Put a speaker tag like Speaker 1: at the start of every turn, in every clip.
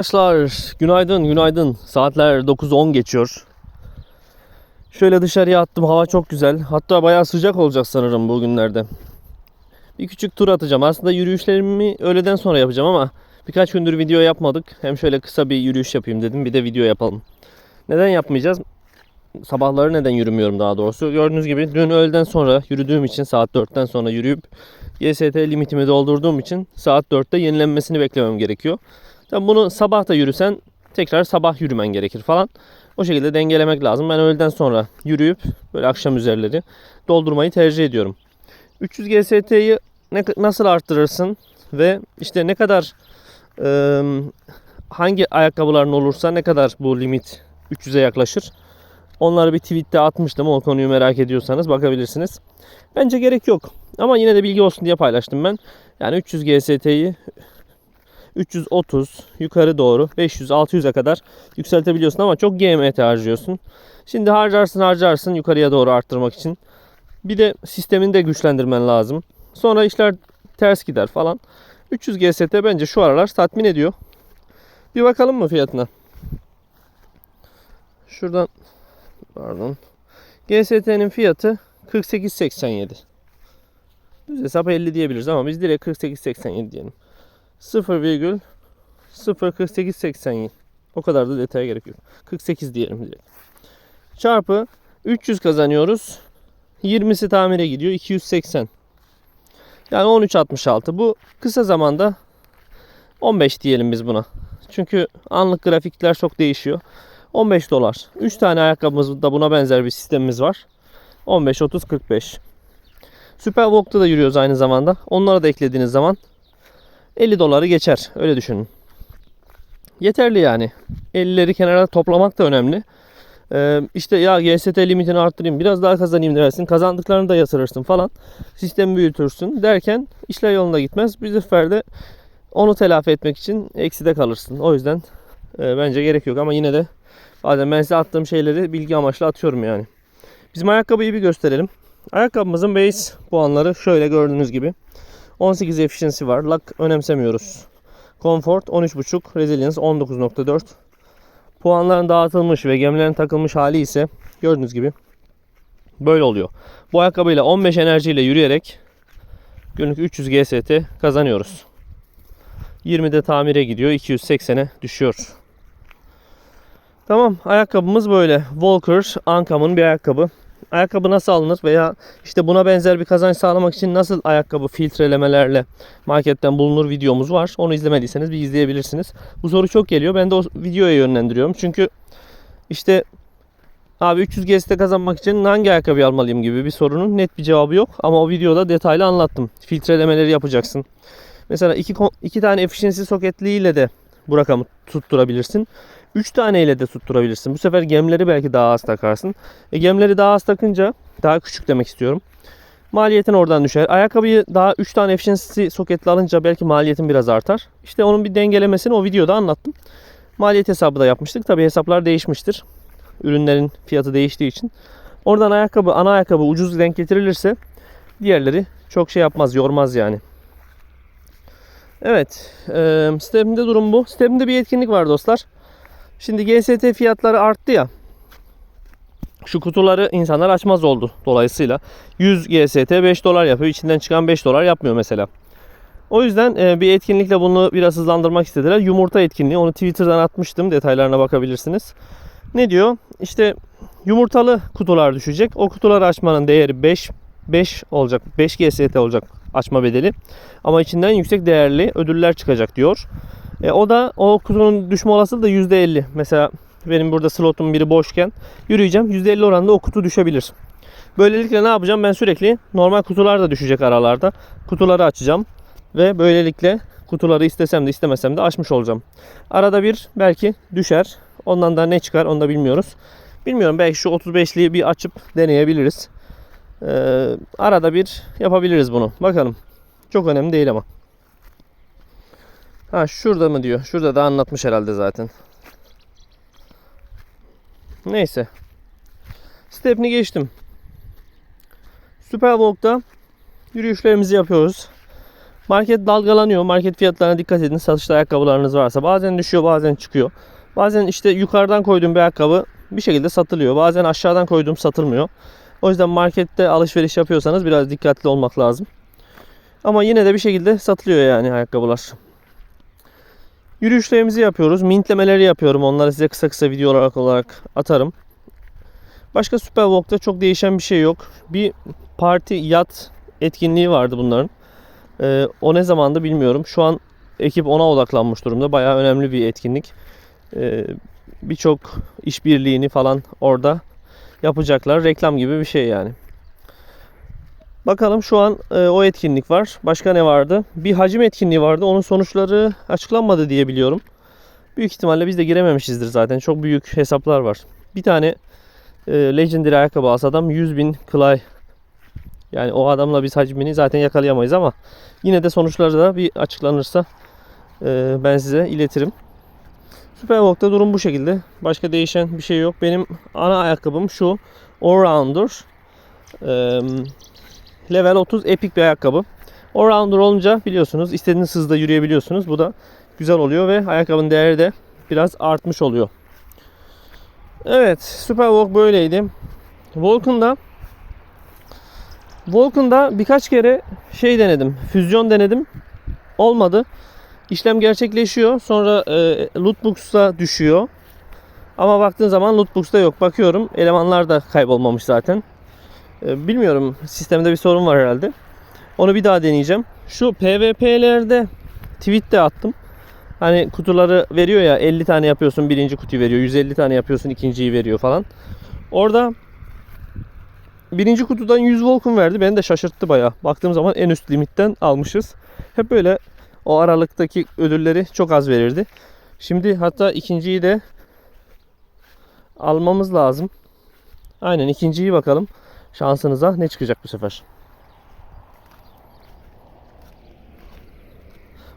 Speaker 1: Arkadaşlar günaydın günaydın. Saatler 9.10 geçiyor. Şöyle dışarıya attım. Hava çok güzel. Hatta bayağı sıcak olacak sanırım bugünlerde. Bir küçük tur atacağım. Aslında yürüyüşlerimi öğleden sonra yapacağım ama birkaç gündür video yapmadık. Hem şöyle kısa bir yürüyüş yapayım dedim. Bir de video yapalım. Neden yapmayacağız? Sabahları neden yürümüyorum daha doğrusu. Gördüğünüz gibi dün öğleden sonra yürüdüğüm için saat 4'ten sonra yürüyüp YST limitimi doldurduğum için saat 4'te yenilenmesini beklemem gerekiyor. Tabii bunu sabah da yürüsen tekrar sabah yürümen gerekir falan. O şekilde dengelemek lazım. Ben öğleden sonra yürüyüp böyle akşam üzerleri doldurmayı tercih ediyorum. 300 GST'yi nasıl arttırırsın ve işte ne kadar e, hangi ayakkabıların olursa ne kadar bu limit 300'e yaklaşır. Onları bir tweette atmıştım. O konuyu merak ediyorsanız bakabilirsiniz. Bence gerek yok. Ama yine de bilgi olsun diye paylaştım ben. Yani 300 GST'yi 330 yukarı doğru 500-600'e kadar yükseltebiliyorsun ama çok GMT harcıyorsun. Şimdi harcarsın harcarsın yukarıya doğru arttırmak için. Bir de sistemini de güçlendirmen lazım. Sonra işler ters gider falan. 300 GST bence şu aralar tatmin ediyor. Bir bakalım mı fiyatına? Şuradan pardon. GST'nin fiyatı 48.87. Düz hesap 50 diyebiliriz ama biz direkt 48.87 diyelim. 0,04887 o kadar da detaya gerek yok. 48 diyelim direkt. Çarpı 300 kazanıyoruz. 20'si tamire gidiyor. 280. Yani 13.66. Bu kısa zamanda 15 diyelim biz buna. Çünkü anlık grafikler çok değişiyor. 15 dolar. 3 tane ayakkabımız da buna benzer bir sistemimiz var. 15, 30, 45. Superwalk'ta da yürüyoruz aynı zamanda. Onlara da eklediğiniz zaman 50 doları geçer. Öyle düşünün. Yeterli yani. 50'leri kenara toplamak da önemli. Ee, işte ya GST limitini arttırayım biraz daha kazanayım dersin. Kazandıklarını da yatırırsın falan. Sistemi büyütürsün derken işler yolunda gitmez. Bir seferde onu telafi etmek için ekside kalırsın. O yüzden e, bence gerek yok ama yine de bazen ben size attığım şeyleri bilgi amaçlı atıyorum yani. Bizim ayakkabıyı bir gösterelim. Ayakkabımızın base puanları şöyle gördüğünüz gibi. 18 efficiency var. Lock önemsemiyoruz. Comfort 13.5, Resilience 19.4. Puanların dağıtılmış ve gemilerin takılmış hali ise gördüğünüz gibi böyle oluyor. Bu ayakkabıyla 15 enerjiyle yürüyerek günlük 300 GST kazanıyoruz. 20'de tamire gidiyor. 280'e düşüyor. Tamam ayakkabımız böyle. Walker Ankam'ın bir ayakkabı ayakkabı nasıl alınır veya işte buna benzer bir kazanç sağlamak için nasıl ayakkabı filtrelemelerle marketten bulunur videomuz var. Onu izlemediyseniz bir izleyebilirsiniz. Bu soru çok geliyor. Ben de o videoya yönlendiriyorum. Çünkü işte abi 300 GST kazanmak için hangi ayakkabı almalıyım gibi bir sorunun net bir cevabı yok. Ama o videoda detaylı anlattım. Filtrelemeleri yapacaksın. Mesela iki, iki tane efficiency soketliğiyle de bu rakamı tutturabilirsin. 3 taneyle de tutturabilirsin. Bu sefer gemleri belki daha az takarsın. E, gemleri daha az takınca daha küçük demek istiyorum. Maliyetin oradan düşer. Ayakkabıyı daha 3 tane efficiency soketli alınca belki maliyetin biraz artar. İşte onun bir dengelemesini o videoda anlattım. Maliyet hesabı da yapmıştık. Tabi hesaplar değişmiştir. Ürünlerin fiyatı değiştiği için. Oradan ayakkabı, ana ayakkabı ucuz denk getirilirse diğerleri çok şey yapmaz, yormaz yani. Evet, e, sitemde durum bu. Sitemde bir etkinlik var dostlar. Şimdi GST fiyatları arttı ya. Şu kutuları insanlar açmaz oldu dolayısıyla. 100 GST 5 dolar yapıyor. İçinden çıkan 5 dolar yapmıyor mesela. O yüzden e, bir etkinlikle bunu biraz hızlandırmak istediler. Yumurta etkinliği. Onu Twitter'dan atmıştım. Detaylarına bakabilirsiniz. Ne diyor? İşte yumurtalı kutular düşecek. O kutuları açmanın değeri 5 5 olacak. 5 GST olacak açma bedeli. Ama içinden yüksek değerli ödüller çıkacak diyor. E, o da o kutunun düşme olasılığı da %50. Mesela benim burada slotum biri boşken yürüyeceğim. %50 oranında o kutu düşebilir. Böylelikle ne yapacağım? Ben sürekli normal kutular da düşecek aralarda. Kutuları açacağım. Ve böylelikle kutuları istesem de istemesem de açmış olacağım. Arada bir belki düşer. Ondan da ne çıkar onu da bilmiyoruz. Bilmiyorum belki şu 35'liği bir açıp deneyebiliriz. Ee, arada bir yapabiliriz bunu. Bakalım. Çok önemli değil ama. Ha şurada mı diyor. Şurada da anlatmış herhalde zaten. Neyse. Stepni geçtim. Superwalk'ta yürüyüşlerimizi yapıyoruz. Market dalgalanıyor. Market fiyatlarına dikkat edin. Satışta ayakkabılarınız varsa. Bazen düşüyor bazen çıkıyor. Bazen işte yukarıdan koyduğum bir ayakkabı bir şekilde satılıyor. Bazen aşağıdan koyduğum satılmıyor. O yüzden markette alışveriş yapıyorsanız biraz dikkatli olmak lazım. Ama yine de bir şekilde satılıyor yani ayakkabılar. Yürüyüşlerimizi yapıyoruz. Mintlemeleri yapıyorum. Onları size kısa kısa video olarak, olarak atarım. Başka Superwalk'ta çok değişen bir şey yok. Bir parti yat etkinliği vardı bunların. Ee, o ne zamandı bilmiyorum. Şu an ekip ona odaklanmış durumda. Bayağı önemli bir etkinlik. Ee, Birçok işbirliğini falan orada yapacaklar. Reklam gibi bir şey yani. Bakalım şu an e, o etkinlik var. Başka ne vardı? Bir hacim etkinliği vardı. Onun sonuçları açıklanmadı diye biliyorum. Büyük ihtimalle biz de girememişizdir zaten. Çok büyük hesaplar var. Bir tane e, Legendary ayakkabı alsa adam 100 bin Clay. Yani o adamla biz hacmini zaten yakalayamayız ama yine de sonuçları da bir açıklanırsa e, ben size iletirim. Superwalk'ta durum bu şekilde. Başka değişen bir şey yok. Benim ana ayakkabım şu. Allrounder. Eee Level 30 epik bir ayakkabı. Allrounder olunca biliyorsunuz istediğiniz hızda yürüyebiliyorsunuz. Bu da güzel oluyor ve ayakkabının değeri de biraz artmış oluyor. Evet Superwalk böyleydi. Vulcan'da Vulcan'da birkaç kere şey denedim. Füzyon denedim. Olmadı. İşlem gerçekleşiyor. Sonra e, lootbox'a düşüyor. Ama baktığın zaman lootbox'ta yok. Bakıyorum elemanlar da kaybolmamış zaten. E, bilmiyorum sistemde bir sorun var herhalde. Onu bir daha deneyeceğim. Şu PvP'lerde tweet de attım. Hani kutuları veriyor ya 50 tane yapıyorsun birinci kutuyu veriyor. 150 tane yapıyorsun ikinciyi veriyor falan. Orada birinci kutudan 100 Vulcan verdi. Beni de şaşırttı bayağı. Baktığım zaman en üst limitten almışız. Hep böyle o aralıktaki ödülleri çok az verirdi. Şimdi hatta ikinciyi de almamız lazım. Aynen ikinciyi bakalım. Şansınıza ne çıkacak bu sefer?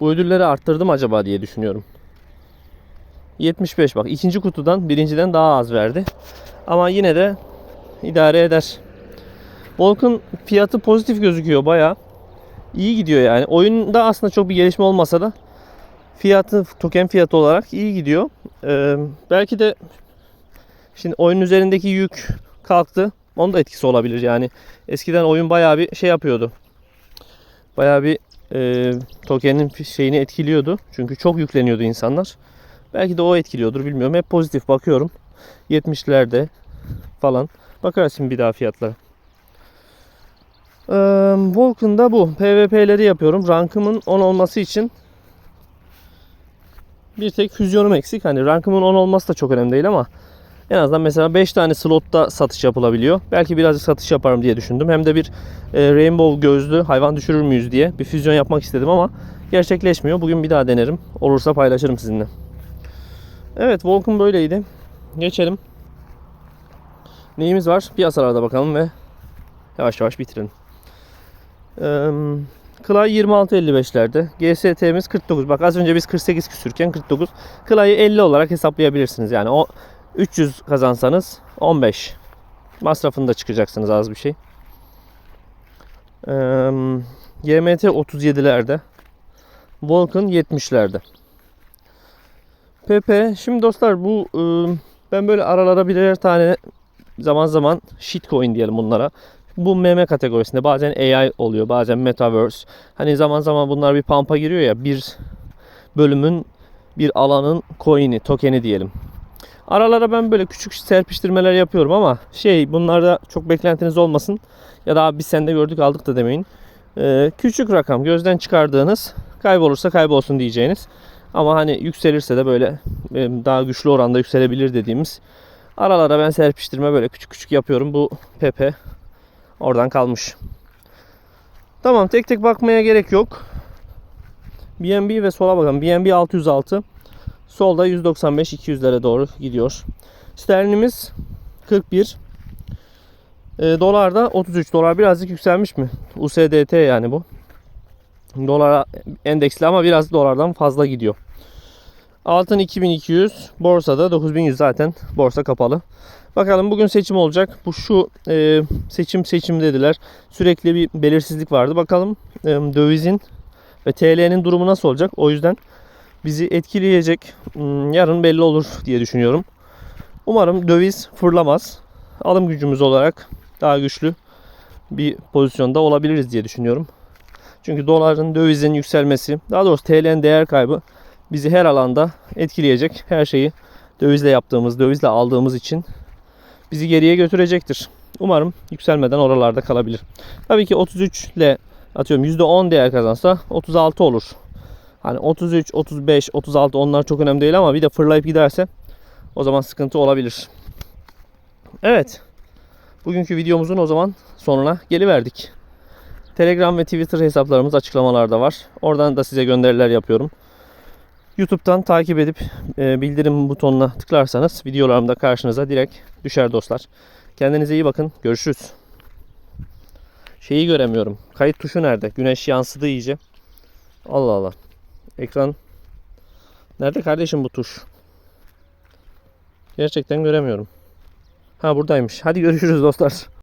Speaker 1: Bu ödülleri arttırdım acaba diye düşünüyorum. 75 bak. ikinci kutudan birinciden daha az verdi. Ama yine de idare eder. Volk'un fiyatı pozitif gözüküyor baya. iyi gidiyor yani. Oyunda aslında çok bir gelişme olmasa da fiyatı, token fiyatı olarak iyi gidiyor. Ee, belki de şimdi oyun üzerindeki yük kalktı. Onun da etkisi olabilir yani. Eskiden oyun bayağı bir şey yapıyordu. Bayağı bir e, tokenin şeyini etkiliyordu. Çünkü çok yükleniyordu insanlar. Belki de o etkiliyordur bilmiyorum. Hep pozitif bakıyorum. 70'lerde falan. Şimdi bir daha fiyatlara. Ee, Vulcan'da bu. PvP'leri yapıyorum. Rankımın 10 olması için bir tek füzyonum eksik. Hani rankımın 10 olması da çok önemli değil ama en azından mesela 5 tane slotta satış yapılabiliyor. Belki birazcık satış yaparım diye düşündüm. Hem de bir e, rainbow gözlü hayvan düşürür müyüz diye bir füzyon yapmak istedim ama gerçekleşmiyor. Bugün bir daha denerim. Olursa paylaşırım sizinle. Evet Vulcan böyleydi. Geçelim. Neyimiz var? Piyasalarda bakalım ve yavaş yavaş bitirelim. Ee, Clay 26.55'lerde. GST'miz 49. Bak az önce biz 48 küsürken 49. Clay'ı 50 olarak hesaplayabilirsiniz. Yani o 300 kazansanız 15. Masrafını da çıkacaksınız az bir şey. Ee, GMT 37'lerde. Vulcan 70'lerde. PP. Şimdi dostlar bu ıı, ben böyle aralara birer tane zaman zaman shitcoin diyelim bunlara. Bu meme kategorisinde bazen AI oluyor, bazen metaverse. Hani zaman zaman bunlar bir pampa giriyor ya bir bölümün bir alanın coin'i, tokeni diyelim. Aralara ben böyle küçük serpiştirmeler yapıyorum ama şey bunlarda çok beklentiniz olmasın. Ya da biz sende gördük aldık da demeyin. Ee, küçük rakam gözden çıkardığınız kaybolursa kaybolsun diyeceğiniz. Ama hani yükselirse de böyle e, daha güçlü oranda yükselebilir dediğimiz aralara ben serpiştirme böyle küçük küçük yapıyorum. Bu Pepe oradan kalmış. Tamam tek tek bakmaya gerek yok. BNB ve sola bakalım. BNB 606. Solda 195-200'lere doğru gidiyor. Sterlinimiz 41. E, dolar da 33 dolar birazcık yükselmiş mi? USDT yani bu. Dolara endeksli ama biraz dolardan fazla gidiyor. Altın 2200, borsada 9100 zaten borsa kapalı. Bakalım bugün seçim olacak. Bu şu e, seçim seçim dediler. Sürekli bir belirsizlik vardı. Bakalım e, dövizin Ve TL'nin durumu nasıl olacak? O yüzden bizi etkileyecek hmm, yarın belli olur diye düşünüyorum. Umarım döviz fırlamaz. Alım gücümüz olarak daha güçlü bir pozisyonda olabiliriz diye düşünüyorum. Çünkü doların, dövizin yükselmesi, daha doğrusu TL'nin değer kaybı bizi her alanda etkileyecek. Her şeyi dövizle yaptığımız, dövizle aldığımız için bizi geriye götürecektir. Umarım yükselmeden oralarda kalabilir. Tabii ki 33 ile atıyorum %10 değer kazansa 36 olur. Hani 33, 35, 36 onlar çok önemli değil ama bir de fırlayıp giderse o zaman sıkıntı olabilir. Evet. Bugünkü videomuzun o zaman sonuna geliverdik. Telegram ve Twitter hesaplarımız açıklamalarda var. Oradan da size gönderiler yapıyorum. YouTube'dan takip edip e, bildirim butonuna tıklarsanız videolarım da karşınıza direkt düşer dostlar. Kendinize iyi bakın. Görüşürüz. Şeyi göremiyorum. Kayıt tuşu nerede? Güneş yansıdı iyice. Allah Allah. Ekran Nerede kardeşim bu tuş? Gerçekten göremiyorum. Ha buradaymış. Hadi görüşürüz dostlar.